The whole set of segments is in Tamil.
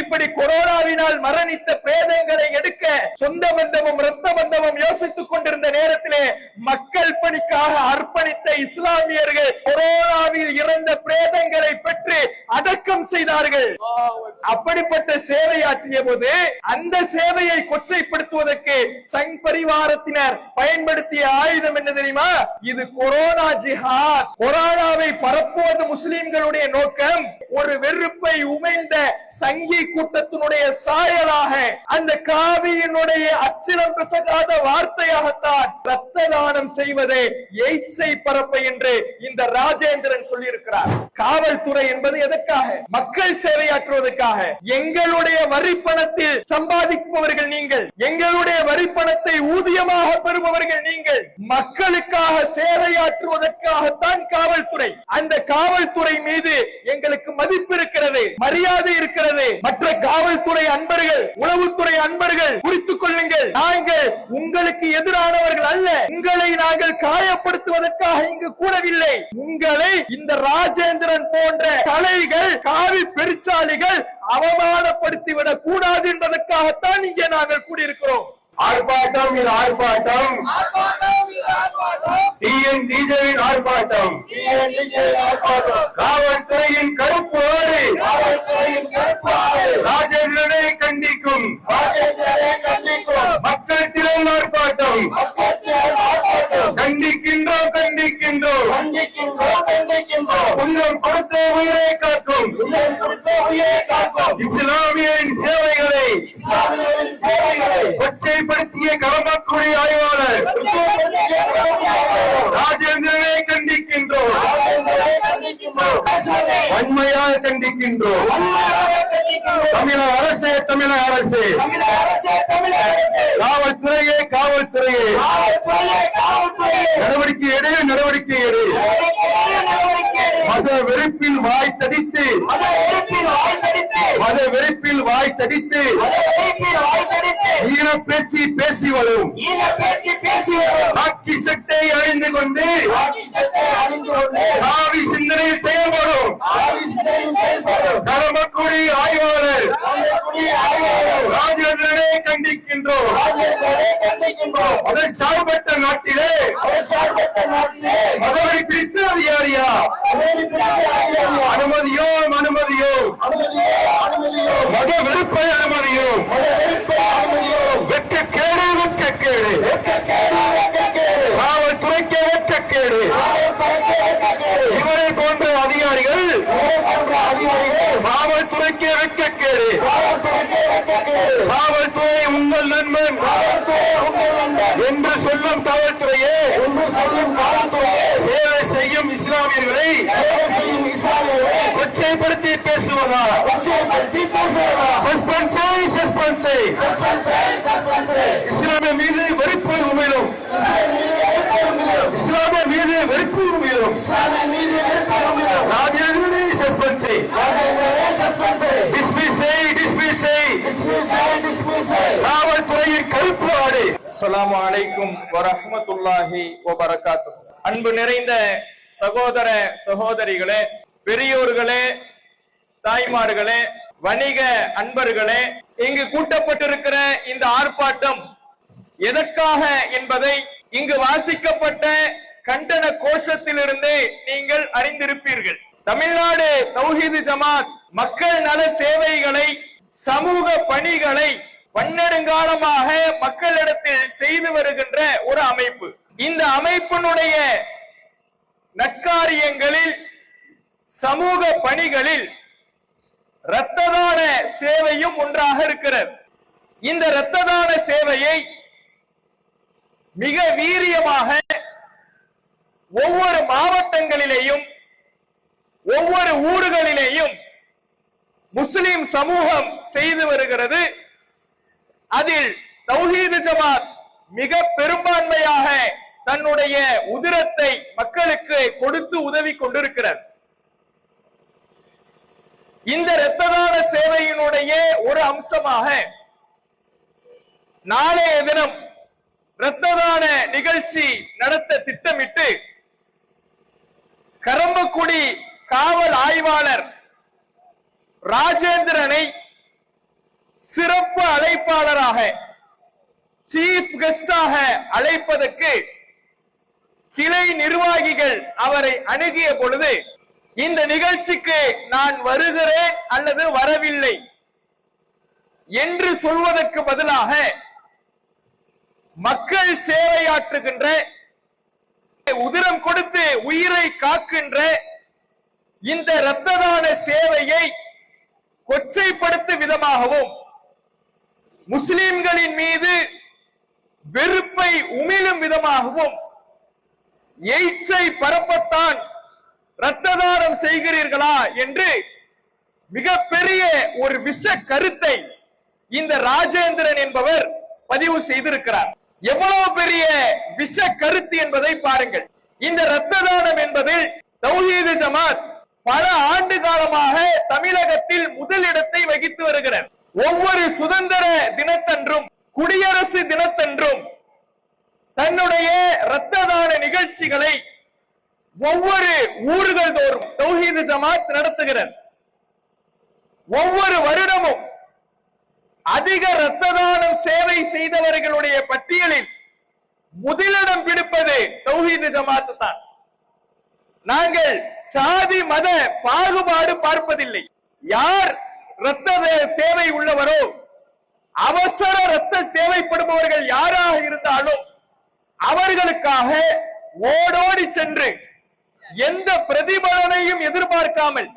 இப்படி கொரோனாவினால் மரணித்த பிரேதங்களை எடுக்க சொந்த பந்தமும் ரத்த பந்தமும் யோசித்துக் கொண்டிருந்த நேரத்திலே மக்கள் பணிக்காக அர்ப்பணித்த இஸ்லாமியர்கள் கொரோனாவில் இறந்த பிரேதங்களை பெற்று அடக்கம் செய்தார்கள். அப்படிப்பட்ட சேவையாற்றிய போது அந்த சேவையை கொச்சைப்படுத்துவதற்கு சங் பரிவாரத்தினர் பயன்படுத்திய ஆயுதம் என்ன தெரியுமா? இது கொரோனா ஜிஹாத். கொரோனாவை பரப்புவது முஸ்லிம்களுடைய நோக்கம். ஒரு வெறுப்பை உமைந்த சங்கி கூட்டத்தினுடைய சாயலாக அந்த காவியினுடைய அச்சிலம் பிசகாத வார்த்தையாகத்தான் ரத்த தானம் செய்வதே எய்ட்ஸை பரப்ப என்று இந்த ராஜேந்திரன் சொல்லியிருக்கிறார். காவல்துறை என்பது எதற்காக? மக்கள் சேவையாற்றுவதற்காக. எங்களுடைய வரி பணத்தில் சம்பாதிப்பவர்கள் நீங்கள் எங்களுடைய வரி பணத்தை ஊதியமாக பெறுபவர்கள் நீங்கள் மக்களுக்காக சேவையாற்றுவதற்காகத்தான் காவல்துறை. அந்த காவல்துறை மீது எங்களுக்கு மதிப்பு இருக்கிறது மரியாதை இருக்கிறது. மற்ற காவல்துறை அன்பர்கள் உளவுத்துறை அன்பர்கள் குறித்துக் கொள்ளுங்கள். நாங்கள் உங்களுக்கு எதிரானவர்கள் அல்ல. உங்களை நாங்கள் காயப்படுத்துவதற்காக இங்கு கூடவில்லை உங்களை இந்த ராஜேந்திரன் போன்ற தலைகள் காவி பெருச்சாலிகள் அவமானப்படுத்திவிடக் கூடாது என்பதற்காகத்தான் இங்கே நாங்கள் கூடியிருக்கிறோம். ஆர்ப்பாட்டம் இது ஆர்ப்பாட்டம். டிஎன்டிஜேவின் ஆர்ப்பாட்டம். காவல்துறையின் கருப்பு ஆறு ராஜேந்திரனை கண்டிக்கும். மக்கள் திறன் ஆர்ப்பாட்டம். கண்டிக்கின்றோம் கண்டிக்கின்றோம். உயிரம் கொடுத்த உயிரை காக்கும். இஸ்லாமியரின் சேவைகளை கொச்சைப்படுத்திய களமக்குடி ஆய்வாளர் ராஜேந்திரனை கண்டிக்கின்றோம். வன்மையாக கண்டிக்கின்றோம். தமிழக அரசே தமிழக அரசே. காவல்துறையே காவல்துறையே. நடவடிக்கை எடு. நடவடிக்கை எடு. வெறுப்பில் வாய் தடித்து. மத வெறுப்பில் வாய் தடித்து. ஈர பேச்சு பேசி வரும். ஆக்கி சட்டை அணிந்து கொண்டு வெறுப்பை அனுமதியோ வெட்கக்கேடு வெட்கக்கேடு காவல்துறைக்கு வெட்கக்கேடு இவரை போன்ற அதிகாரிகள் காவல்துறைக்கு வெட்கக்கேடு காவல்துறை உங்கள் நண்பன். என்று சொல்லும் காவல்துறையே சேவை செய்யும் இஸ்லாமியர்களை கொச்சைப்படுத்தி பேசுவதா? சஸ்பெண்ட் செய் சஸ்பெண்ட் செய் இஸ்லாமிய மீது வெறுப்பு உமிழும். இஸ்லாமிய மீது வெறுப்பு உமிழும். ராஜேந்திரனை சஸ்பெண்ட் செய் டிஸ்மிஸ் செய் டிஸ்மிஸ் செய் காவல்துறையின் கருப்பு அஸ்லாம் வலைக்கும் வரஹமத்துல்லாஹி வரஹ்மத்துல்லாஹி அன்பு நிறைந்த சகோதர சகோதரிகளே பெரியோர்களே தாய்மார்களே வணிக அன்பர்களே இங்கு கூட்டப்பட்டிருக்கிற இந்த ஆர்ப்பாட்டம் எதற்காக என்பதை இங்கு வாசிக்கப்பட்ட கண்டன கோஷத்திலிருந்தே நீங்கள் அறிந்திருப்பீர்கள். தமிழ்நாடு தௌஹீது ஜமாத் மக்கள் நல சேவைகளை சமூக பணிகளை பன்னெடுங்காலமாக மக்களிடத்தில் செய்து வருகின்ற ஒரு அமைப்பு. இந்த அமைப்பினுடைய நற்காரியங்களில் சமூக பணிகளில் இரத்த தான சேவையும் ஒன்றாக இருக்கிறது. இந்த இரத்த தான சேவையை மிக வீரியமாக ஒவ்வொரு மாவட்டங்களிலேயும் ஒவ்வொரு ஊர்களிலேயும் முஸ்லிம் சமூகம் செய்து வருகிறது. அதில் தௌஹீது ஜமாத் மிக பெரும்பான்மையாக தன்னுடைய உதிரத்தை மக்களுக்கு கொடுத்து உதவி கொண்டிருக்கிறது. இந்த இரத்த தான சேவையினுடைய ஒரு அம்சமாக நாளைய தினம் இரத்த தான நிகழ்ச்சி நடத்த திட்டமிட்டு கரம்பக்குடி காவல் ஆய்வாளர் ராஜேந்திரனை சிறப்பு அழைப்பாளராக சீஃப் கெஸ்டாக அழைப்பதற்கு கிளை நிர்வாகிகள் அவரை அணுகிய பொழுது இந்த நிகழ்ச்சிக்கு நான் வருகிறேன் அல்லது வரவில்லை என்று சொல்வதற்கு பதிலாக மக்கள் சேவையாற்றுகின்ற உதிரம் கொடுத்து உயிரை காக்கின்ற இந்த இரத்த தான சேவையை கொச்சைப்படுத்தும் விதமாகவும் முஸ்லிம்களின் மீது வெறுப்பை உமிழும் விதமாகவும் எய்ட்ஸை பரப்பத்தான் இரத்த தானம் செய்கிறீர்களா என்று மிகப்பெரிய ஒரு விஷ கருத்தை இந்த ராஜேந்திரன் என்பவர் பதிவு செய்திருக்கிறார். எவ்வளவு பெரிய விஷ கருத்து என்பதை பாருங்கள். இந்த இரத்த தானம் என்பதில் தௌஹீது ஜமாத் பல ஆண்டு காலமாக தமிழகத்தில் முதலிடத்தை வகித்து வருகிறது. ஒவ்வொரு சுதந்திர தினத்தன்றும் குடியரசு தினத்தன்றும் தன்னுடைய இரத்த தான நிகழ்ச்சிகளை ஒவ்வொரு ஊர்கள் தோறும் தௌஹீது ஜமாத் நடத்துகிறது ஒவ்வொரு வருடமும் அதிக இரத்த தானம் சேவை செய்தவர்களுடைய பட்டியலில் முதலிடம் பிடிப்பது தௌஹீது ஜமாத் தான். நாங்கள் சாதி மத பாகுபாடு பார்ப்பதில்லை. யார் இரத்த தேவை உள்ளவரோ அவசர இரத்த தேவைப்படுபவர்கள் யாராக இருந்தாலும் அவர்களுக்காக ஓடோடி சென்று எந்த பிரதிபலனையும் எதிர்பார்க்காமல்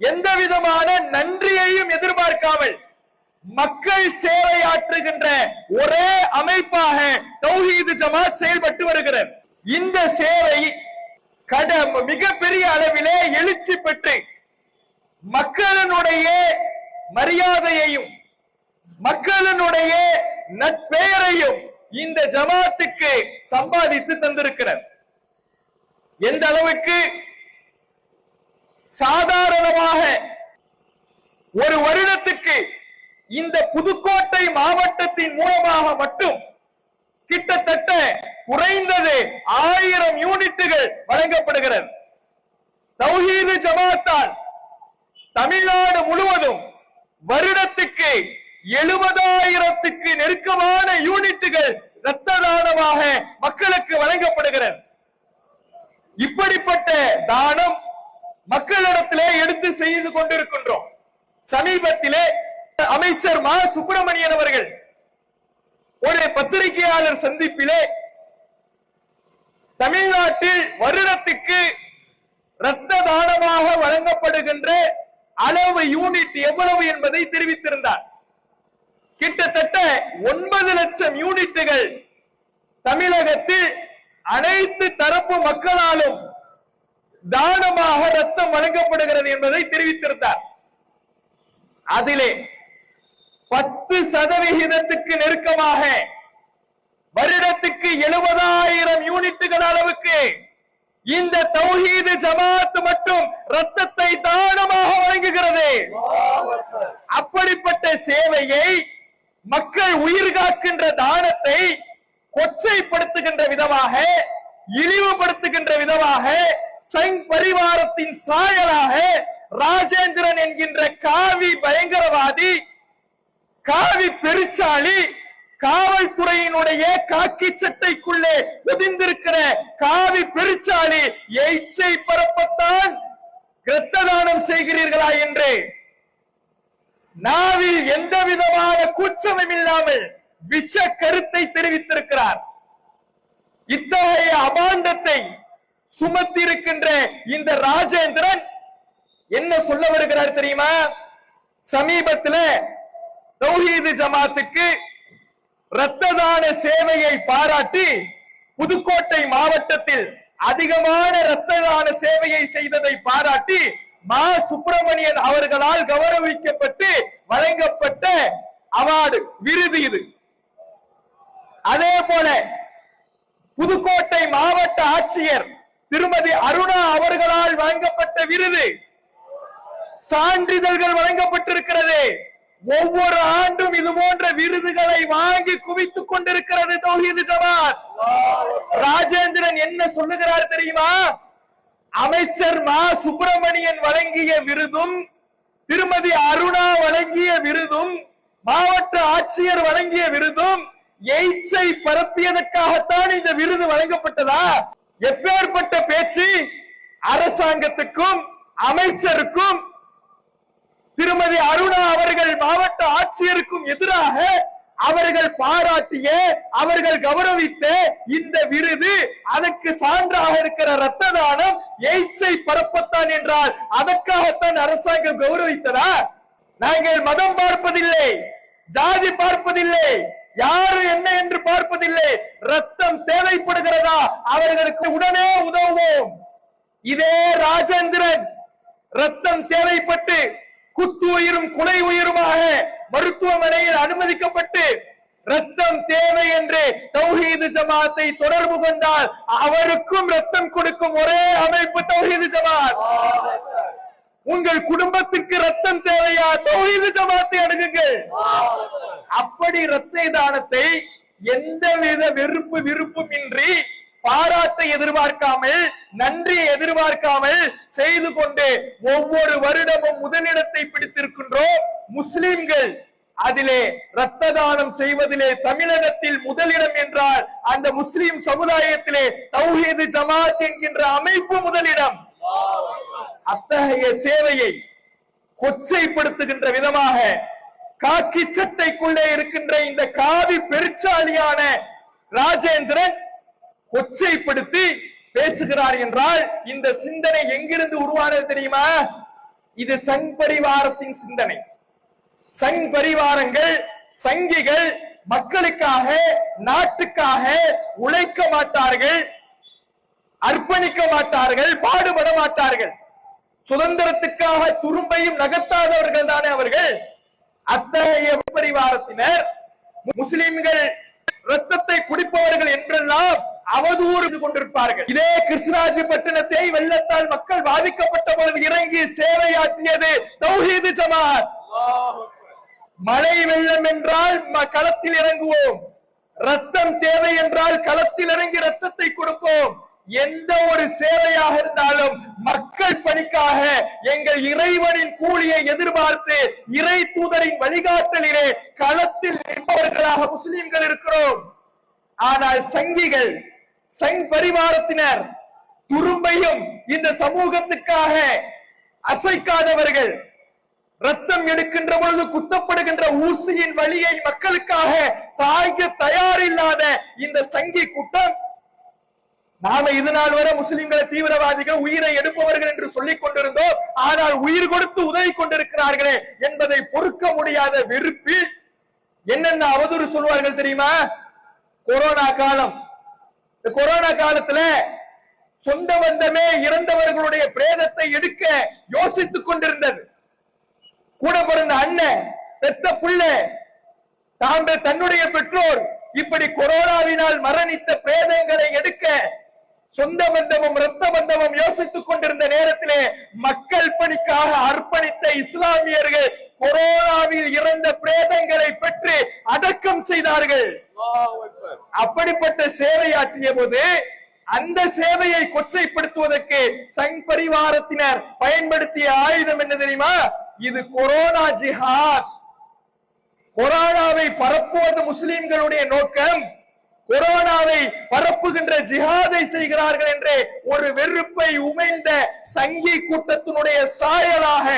எந்த விதமான நன்றியையும் எதிர்பார்க்காமல் மக்கள் சேவை ஆற்றுகின்ற ஒரே அமைப்பாக தௌஹீது ஜமாத் செயல்பட்டு வருகிறது. இந்த சேவை கட மிகப்பெரிய அளவிலே எழுச்சி பெற்று மக்களினுடைய மரியாதையையும் மக்களினுடைய நட்பெயரையும் இந்த ஜமாத்துக்கு சம்பாதித்து தந்திருக்கிறார். எந்த அளவுக்கு சாதாரணமாக ஒரு வருடத்துக்கு இந்த புதுக்கோட்டை மாவட்டத்தின் மூலமாக மட்டும் கிட்டத்தட்ட குறைந்தது ஆயிரம் யூனிட்டுகள் வழங்கப்படுகிறது. தௌஹீது ஜமாத்தால் தமிழ்நாடு முழுவதும் வருடத்துக்கு எழுபதாயிரத்துக்கு நெருக்கமான யூனிட்டுகள் இரத்த தானமாக மக்களுக்கு வழங்கப்படுகிறது. இப்படிப்பட்ட தானம் மக்களிடத்திலே எடுத்து செய்து கொண்டிருக்கின்றோம். சமீபத்திலே அமைச்சர் மா. சுப்பிரமணியன் அவர்கள் ஒரு பத்திரிகையாளர் சந்திப்பிலே தமிழ்நாட்டில் வருடத்துக்கு இரத்த தானமாக வழங்கப்படுகின்ற அளவு யூனிட் எவ்வளவு என்பதை தெரிவித்திருந்தார். கிட்டத்தட்ட ஒன்பது லட்சம் யூனிட்டுகள் தமிழகத்தில் அனைத்து தரப்பு மக்களாலும் தானமாக ரத்தம் வழங்கப்படுகிறது என்பதை தெரிவித்திருந்தார். அதிலே பத்து சதவிகிதத்துக்கு நெருக்கமாக வருடத்துக்கு எழுபதாயிரம் யூனிட்டுகள் அளவுக்கு இந்த தௌஹீது ஜமாத் மட்டும் ரத்தத்தை தானமாக வழங்குகிறது. அப்படிப்பட்ட சேவையை மக்கள் உயிர் காக்கின்ற தானத்தை கொச்சைப்படுத்துகின்ற விதமாக இழிவுபடுத்துகின்ற விதமாக சங் பரிவாரத்தின் சாயலாக ராஜேந்திரன் என்கின்ற காவி பயங்கரவாதி காவி பெருச்சாளி காவல்துறையினுடைய காக்கி சட்டைக்குள்ளே ஒதிந்திருக்கிற காவி பெருச்சாளி எய்ட்ஸை பரப்பத்தான் இரத்த தானம் செய்கிறீர்களா என்று. நாவில் எந்த விதமான கூச்சமும் இல்லாமல் விஷ கருத்தை தெரிவித்திருக்கிறார். இத்தகைய அபாண்டத்தை சுமத்திருக்கின்ற இந்த ராஜேந்திரன் என்ன சொல்ல வருகிறார் தெரியுமா? சமீபத்துல தௌஹீது ஜமாத்துக்கு இரத்த தான சேவையை பாராட்டி புதுக்கோட்டை மாவட்டத்தில் அதிகமான இரத்த தான சேவையை செய்ததை பாராட்டி மா. சுப்பிரமணியன் அவர்களால் கௌரவிக்கப்பட்டு வழங்கப்பட்ட அவார்டு விருது இது. அதே போல புதுக்கோட்டை மாவட்ட ஆட்சியர் திருமதி அருணா அவர்களால் வழங்கப்பட்ட விருது சான்றிதழ்கள் வழங்கப்பட்டிருக்கிறது. ஒவ்வொரு ஆண்டும் இது போன்ற விருதுகளை வாங்கி குவித்துக் கொண்டிருக்கிறது தௌஹீது ஜமாத். ராஜேந்திரன் என்ன சொல்லுகிறார் தெரியுமா? அமைச்சர் மா சுப்பிரமணியன் வழங்கிய விருதும் திருமதி அருணா வழங்கிய விருதும் மாவட்ட ஆட்சியர் வழங்கிய விருதும் எய்ட்ஸை பரப்பியதற்காகத்தான் இந்த விருது வழங்கப்பட்டதா? எப்பேற்பட்ட பேச்சு? அரசாங்கத்துக்கும் அமைச்சருக்கும் திருமதி அருணா அவர்கள் மாவட்ட ஆட்சியருக்கும் எதிராக அவர்கள் பாராட்டிய அவர்கள் கௌரவித்த இந்த விருது அதற்கு சான்றாக இருக்கிற ரத்த தானம் எய்ட்ஸை பரப்பத்தான் என்றால் அதற்காகத்தான் அரசாங்கம் கௌரவித்ததா? நாங்கள் மதம் பார்ப்பதில்லை ஜாதி பார்ப்பதில்லை யாரு என்ன என்று பார்ப்பதில்லை. ரத்தம் தேவைப்படுகிறதா? அவர்களுக்கு உடனே உதவுவோம். இதே ராஜேந்திரன் ரத்தம் தேவைப்பட்டு குத்து உயிரும் குலை உயிருமாக மருத்துவமனையில் அனுமதிக்கப்பட்டு ரத்தம் தேவை என்று தௌஹீது ஜமாத்தை தொடர்பு கொண்டால் அவருக்கும் ரத்தம் கொடுக்கும் ஒரே அமைப்பு தௌஹீது ஜமாத். உங்கள் குடும்பத்திற்கு ரத்தம் தேவையா? தௌஹீது ஜமாத்தை அணுகுங்கள். அப்படி ரத்த தானத்தை எந்தவித வெறுப்பு விருப்பும் இன்றி பாராட்டை எதிர்பார்க்காமல் நன்றியை எதிர்பார்க்காமல் செய்து கொண்டு ஒவ்வொரு வருடமும் முதலிடத்தை பிடித்திருக்கின்றோம் முஸ்லிம்கள். அதிலே ரத்த தானம் செய்வதிலே தமிழகத்தில் முதலிடம் என்றால் அந்த முஸ்லிம் சமுதாயத்திலே தௌஹீது ஜமாத் என்கின்ற அமைப்பு முதலிடம். அத்தகைய சேவையை கொச்சைப்படுத்துகின்ற விதமாக காக்கி சட்டைக்குள்ளே இருக்கின்ற இந்த காவி பெருச்சாலியான ராஜேந்திரன் கொச்சைப்படுத்தி பேசுகிறார் என்றால் இந்த சிந்தனை எங்கிருந்து உருவானது தெரியுமா? இது சங் பரிவாரத்தின் சிந்தனை. சங் பரிவாரங்கள் சங்கிகள் மக்களுக்காக நாட்டுக்காக உழைக்க மாட்டார்கள் அர்ப்பணிக்க மாட்டார்கள் பாடுபட மாட்டார்கள். சுதந்திரத்துக்காக துரும்பையும் நகர்த்தாதவர்கள் தானே அவர்கள்? அத்தகைய பரிவாரத்தினர் முஸ்லிம்கள் ரத்தத்தை குடிப்பவர்கள் என்றெல்லாம் அவதூறு கொண்டிருப்பார்கள். இதே கிருஷ்ணராஜ் பட்டினத்தை வெள்ளத்தால் மக்கள் பாதிக்கப்பட்ட பொழுது இறங்கி சேவையாற்றியது தௌஹீது ஜமாத். மழை வெள்ளம் என்றால் ம- களத்தில் இறங்குவோம். ரத்தம் தேவை என்றால் களத்தில் இறங்கி ரத்தத்தை கொடுப்போம். எந்த ஒரு சேவையாக இருந்தாலும் மக்கள் பணிக்காக எங்கள் இறைவனின் கூலியை எதிர்பார்த்து இறை தூதரின் வழிகாட்டலிலே களத்தில் நிற்பவர்களாக முஸ்லிம்கள் இருக்கிறோம். ஆனால் சங்கிகள் சங் பரிவாரத்தினர் துரும்பையும் இந்த சமூகத்துக்காக அசைக்காதவர்கள். ரத்தம் எடுக்கின்ற பொழுது குத்தப்படுகின்ற ஊசியின் வழியை மக்களுக்காக தாய்க்க தயாரில்லாத இந்த சங்கி கூட்டம். நாம இது நாள் வரை முஸ்லிம்களை தீவிரவாதிகள் உயிரை எடுப்பவர்கள் என்று சொல்லிக் கொண்டிருந்தோம். ஆனால் உயிர் கொடுத்து உதவி கொண்டிருக்கிறார்களே என்பதை பொறுக்க முடியாத வெறுப்பில் என்னென்ன அவதூறு சொல்வார்கள் தெரியுமா? கொரோனா காலம். இந்த கொரோனா காலத்துல சொந்த பந்தமே இறந்தவர்களுடைய பிரேதத்தை எடுக்க யோசித்துக் கொண்டிருந்தது. கூட பிறந்த அண்ணன் பெத்த புள்ள தாங்கள் தன்னுடைய பெற்றோர் இப்படி கொரோனாவினால் மரணித்த பிரேதங்களை எடுக்க சொந்த பந்தமும் ரத்த பந்தமும் யோசித்துக் கொண்டிருந்த நேரத்திலே மக்கள் பணிக்காக அர்ப்பணித்த இஸ்லாமியர்கள் கொரோனாவில் இறந்த பிரேதங்களை பெற்று அடக்கம் செய்தார்கள். அப்படிப்பட்ட சேவையாற்றிய போது அந்த சேவையை கொச்சைப்படுத்துவதற்கு சங் பரிவாரத்தினர் பயன்படுத்திய ஆயுதம் என்ன தெரியுமா? இது கொரோனா ஜிஹாத். கொரோனாவை பரப்புவது முஸ்லிம்களுடைய நோக்கம். கொரோனாவை பரப்புகின்ற ஜிஹாதை செய்கிறார்கள் என்று ஒரு வெறுப்பை உமைந்த சங்கி கூட்டத்தினுடைய சாயலாக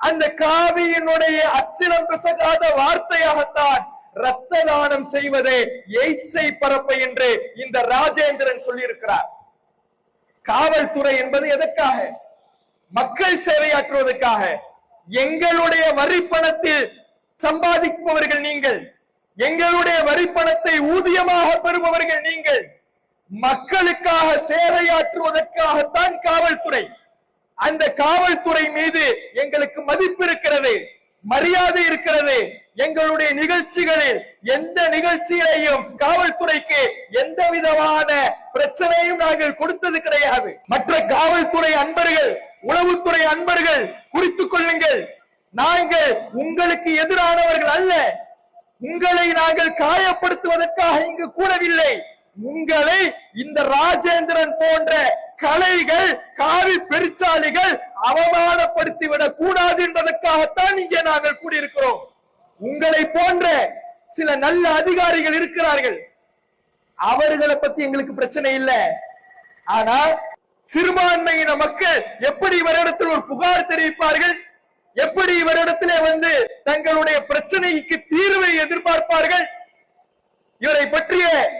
அந்த காவியினுடைய அச்சிலம் பிசகாத வார்த்தையாகத்தான் ரத்த தானம் செய்வதே எய்ட்ஸை பரப்ப என்று இந்த ராஜேந்திரன் சொல்லியிருக்கிறார். காவல்துறை என்பது எதற்காக? மக்கள் சேவையாற்றுவதற்காக. எங்களுடைய வரி பணத்தில் சம்பாதிப்பவர்கள் நீங்கள். எங்களுடைய வரி பணத்தை ஊதியமாக பெறுபவர்கள் நீங்கள். மக்களுக்காக சேவையாற்றுவதற்காகத்தான் காவல்துறை. அந்த காவல்துறை மீது எங்களுக்கு மதிப்பு இருக்கிறது. மரியாதை இருக்கிறது. எங்களுடைய நிகழ்ச்சிகளில் எந்த நிகழ்ச்சியிலையும் காவல்துறைக்கு எந்த விதமான பிரச்சனையும் நாங்கள் கொடுத்தது கிடையாது. மற்ற காவல்துறை அன்பர்கள் உளவுத்துறை அன்பர்கள் குறித்துக் கொள்ளுங்கள். நாங்கள் உங்களுக்கு எதிரானவர்கள் அல்ல. உங்களை நாங்கள் காயப்படுத்துவதற்காக இங்கு கூறவில்லை உங்களை இந்த ராஜேந்திரன் போன்ற கலைகள் காவி பெருச்சாலிகள் அவமானப்படுத்திவிடக் கூடாது என்பதற்காகத்தான் இங்கே நாங்கள் கூடியிருக்கிறோம். உங்களை போன்ற சில நல்ல அதிகாரிகள் இருக்கிறார்கள். அவர்களை பத்தி எங்களுக்கு பிரச்சனை இல்லை. ஆனா சிறுபான்மையின மக்கள் எப்படி இவரிடத்தில் ஒரு புகார் தெரிவிப்பார்கள்? எப்படி இவரிடத்திலே வந்து தங்களுடைய பிரச்சனைக்கு தீர்வை எதிர்பார்ப்பார்கள்? இவரை பற்றிய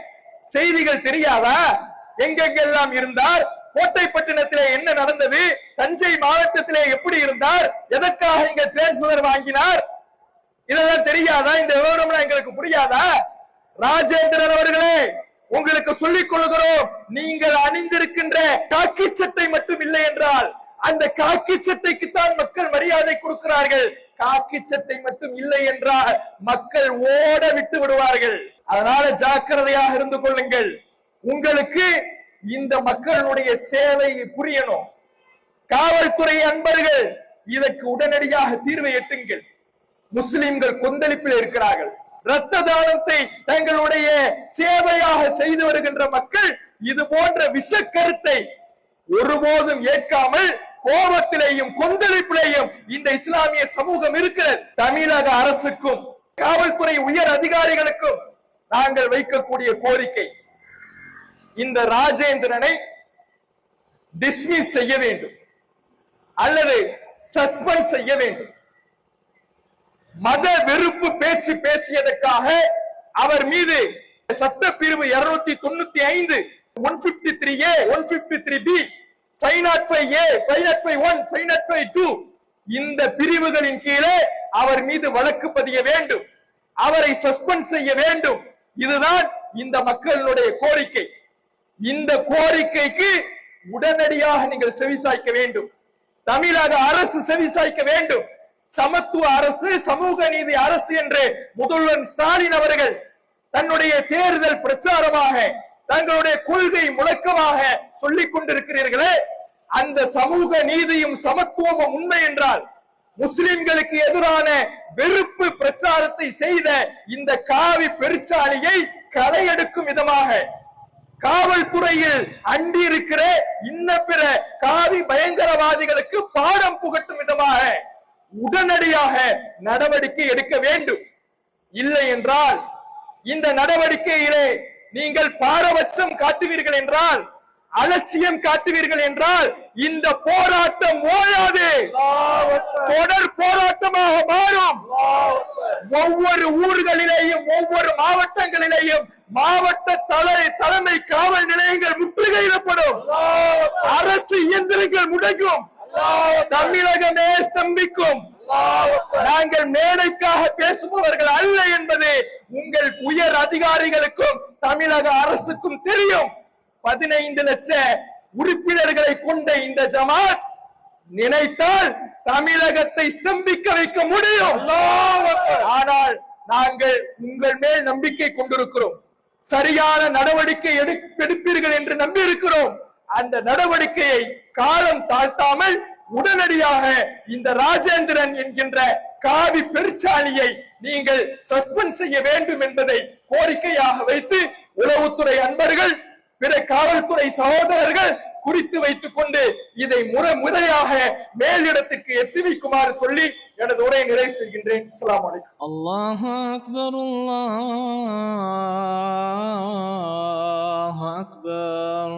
செய்திகள் தெரியாதா? எங்கெங்கெல்லாம் இருந்தார்? கோட்டைப்பட்டினத்திலே என்ன நடந்தது? தஞ்சை மாவட்டத்திலே எப்படி இருந்தார்? எதற்காக இங்க டிரான்ஸ்பர் வாங்கினார்? இதெல்லாம் தெரியாதா? இந்த விவரம்லாம் எங்களுக்கு புரியாதா? ராஜேந்திரன் அவர்களே உங்களுக்கு சொல்லிக் கொள்கிறோம். நீங்கள் அணிந்திருக்கின்ற காக்கி சட்டை மட்டும் இல்லை என்றால் அந்த காக்கி சட்டைக்குத்தான் மக்கள் மரியாதை கொடுக்கிறார்கள். காக்கி சட்டை மட்டும் இல்லை என்றால் மக்கள் ஓட விட்டு விடுவார்கள். அதனால ஜாக்கிரதையாக இருந்து கொள்ளுங்கள். உங்களுக்கு இந்த மக்களுடைய சேவை புரியணும். காவல்துறை அன்பர்கள் இதற்கு உடனடியாக தீர்வை எட்டுங்கள். முஸ்லிம்கள் கொந்தளிப்பில் இருக்கிறார்கள். இரத்த தானத்தை தங்களுடைய சேவையாக செய்து வருகின்ற மக்கள் இது போன்ற விஷக்கருத்தை ஒருபோதும் ஏற்காமல் கோபத்திலேயும் கொந்தளிப்பிலேயும் இந்த இஸ்லாமிய சமூகம் இருக்கிறது. தமிழக அரசுக்கும் காவல்துறை உயர் அதிகாரிகளுக்கும் நாங்கள் வைக்கக்கூடிய கோரிக்கை. இந்த ராஜேந்திரனை டிஸ்மிஸ் செய்ய வேண்டும். அல்லது சஸ்பெண்ட் செய்ய வேண்டும். மத வெறுப்பு பேச்சு பேசியதற்காக அவர் மீது சட்டப்பிரிவு இருநூத்தி தொண்ணூத்தி ஐந்து one fifty three A one fifty three B five naught five A five naught five one five naught five two இந்த பிரிவுகளின் கீழே அவர் மீது வழக்கு பதிய வேண்டும். அவரை சஸ்பெண்ட் செய்ய வேண்டும். இதுதான் இந்த மக்களுடைய கோரிக்கை. இந்த கோரிக்கைக்கு உடனடியாக நீங்கள் செவிசாய்க்க வேண்டும். தமிழக அரசு செவிசாய்க்க வேண்டும். சமத்துவ அரசு சமூக நீதி அரசு என்று முதல்வர் ஸ்டாலின் அவர்கள் தன்னுடைய தேர்தல் பிரச்சாரமாக தங்களுடைய கொள்கை முழக்கமாக சொல்லிக் கொண்டிருக்கிறீர்களே அந்த சமூக நீதியும் சமத்துவமும் உண்மை என்றால் முஸ்லிம்களுக்கு எதிரான வெறுப்பு பிரச்சாரத்தை செய்த இந்த காவி பெருச்சாலியை களையெடுக்கும் விதமாக காவல்துறையில் அண்டி இருக்கிற இன்ன பிற காவி பயங்கரவாதிகளுக்கு பாடம் புகட்டும் விதமாக உடனடியாக நடவடிக்கை எடுக்க வேண்டும். இல்லை என்றால் இந்த நடவடிக்கையிலே நீங்கள் பாரபட்சம் காட்டுவீர்கள் என்றால் அலட்சியம் காட்டுவீர்கள் என்றால் இந்த போராட்டம் ஓயாது. தொடர் போராட்டமாக மாறும். ஒவ்வொரு ஊர்களிலேயும் ஒவ்வொரு மாவட்டங்களிலேயும் மாவட்ட தலை தலைமை காவல் நிலையங்கள் முற்றுகையிடப்படும். அரசு இயந்திரங்கள் முடங்கும். தமிழகமே ஸ்தம்பிக்கும். நாங்கள் மேடைக்காக பேசுபவர்கள் அல்ல என்பது உங்கள் உயர் அதிகாரிகளுக்கும் தமிழக அரசுக்கும் தெரியும். பதினைந்து லட்ச உறுப்பினர்களை கொண்ட இந்த ஜமாத் நினைத்தால் தமிழகத்தை ஸ்தம்பிக்க வைக்க முடியும். ஆனால் நாங்கள் உங்கள் மேல் நம்பிக்கை கொண்டிருக்கிறோம். சரியான நடவடிக்கை எடுப்பீர்கள் என்று நம்பி இருக்கிறோம் அந்த நடவடிக்கையை காலம் தாழ்த்தாமல் உடனடியாக இந்த ராஜேந்திரன் என்கின்ற காவி பெருச்சாலியை நீங்கள் சஸ்பெண்ட் செய்ய வேண்டும் என்பதை கோரிக்கையாக வைத்து உளவுத்துறை அன்பர்கள் பிற காவல்துறை சகோதரர்கள் குறித்து வைத்துக் கொண்டு இதை முறை முறையாக மேலிடத்துக்கு எத்தி வைக்குமாறு சொல்லி எனது உரை நிறைவு செய்கின்றேன். அஸ்லாம் அல்லாஹ் அக்பர் அல்லாஹ் அக்பர்.